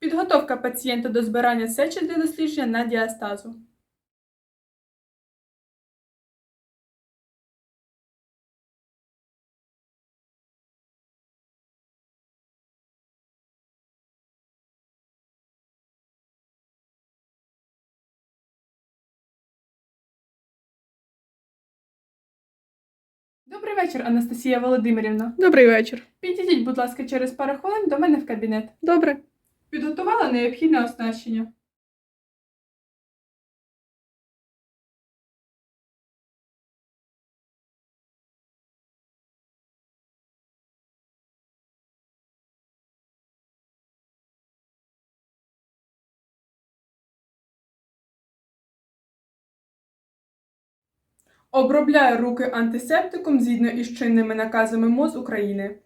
Підготовка пацієнта до збирання сечі для дослідження на діастазу. Добрий вечір, Анастасія Володимирівна. Добрий вечір. Підійдіть, будь ласка, через пару хвилин до мене в кабінет. Добре. Підготувала необхідне оснащення. Обробляю руки антисептиком згідно із чинними наказами МОЗ України.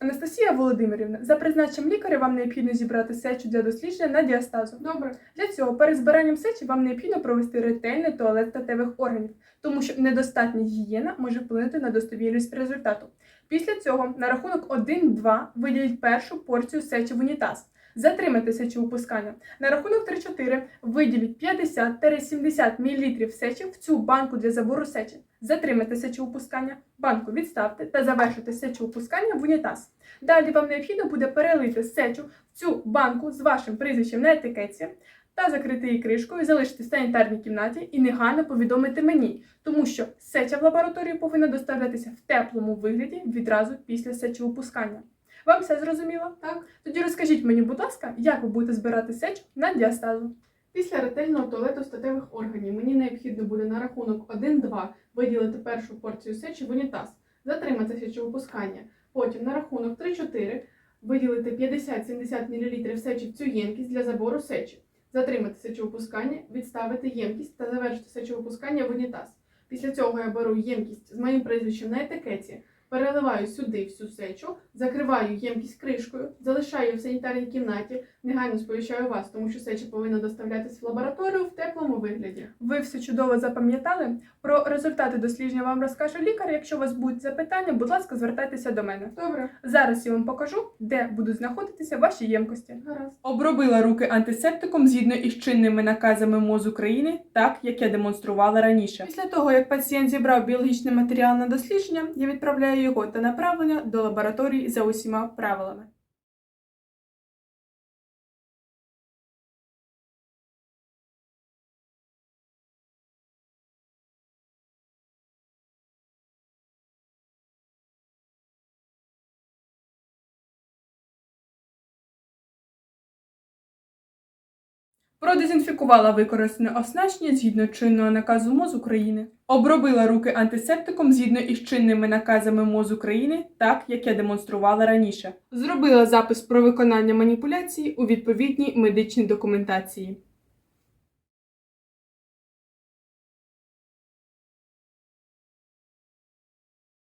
Анастасія Володимирівна, за призначенням лікаря вам необхідно зібрати сечу для дослідження на діастазу. Добре. Для цього перед збиранням сечі вам необхідно провести ретельний туалет статевих органів, тому що недостатня гігієна може вплинути на достовірність результату. Після цього на рахунок 1-2 виділіть першу порцію сечі в унітаз. Затримайте опускання. На рахунок 3-4 виділіть 50-70 мл сечі в цю банку для забору сечі. Затримайте опускання. банку відставте та завершите опускання в унітаз. Далі вам необхідно буде перелити сечу цю банку з вашим прізвищем на етикетці та закрити її кришкою, залишити в санітарній кімнаті і негайно повідомити мені, тому що сеча в лабораторію повинна доставлятися в теплому вигляді відразу після сечовипускання. Вам все зрозуміло? Так. Тоді розкажіть мені, будь ласка, як ви будете збирати сечу на діастазу. Після ретельного туалету статевих органів мені необхідно буде на рахунок 1-2 виділити першу порцію сечі в унітаз, затримати сечовипускання. Потім на рахунок 3-4 виділити 50-70 мл сечі в цю ємкість для забору сечі, затримати сечовипускання, відставити ємкість та завершити сечовипускання в унітаз. Після цього я беру ємкість з моїм прізвищем на етикеті, переливаю сюди всю сечу, закриваю ємкість кришкою, залишаю в санітарній кімнаті, негайно сповіщаю вас, тому що сеча повинна доставлятись в лабораторію в теплому вигляді. Ви все чудово запам'ятали. Про результати дослідження вам розкаже лікар. Якщо у вас будуть запитання, будь ласка, звертайтеся до мене. Добре. Зараз я вам покажу, де будуть знаходитися ваші ємкості. Гаразд. Обробила руки антисептиком згідно із чинними наказами МОЗ України, так як я демонструвала раніше. Після того, як пацієнт зібрав біологічний матеріал на дослідження, я відправляю його та направлення до лабораторії за усіма правилами. Продезінфікувала використане оснащення згідно чинного наказу МОЗ України. Обробила руки антисептиком згідно із чинними наказами МОЗ України, так як я демонструвала раніше. Зробила запис про виконання маніпуляції у відповідній медичній документації.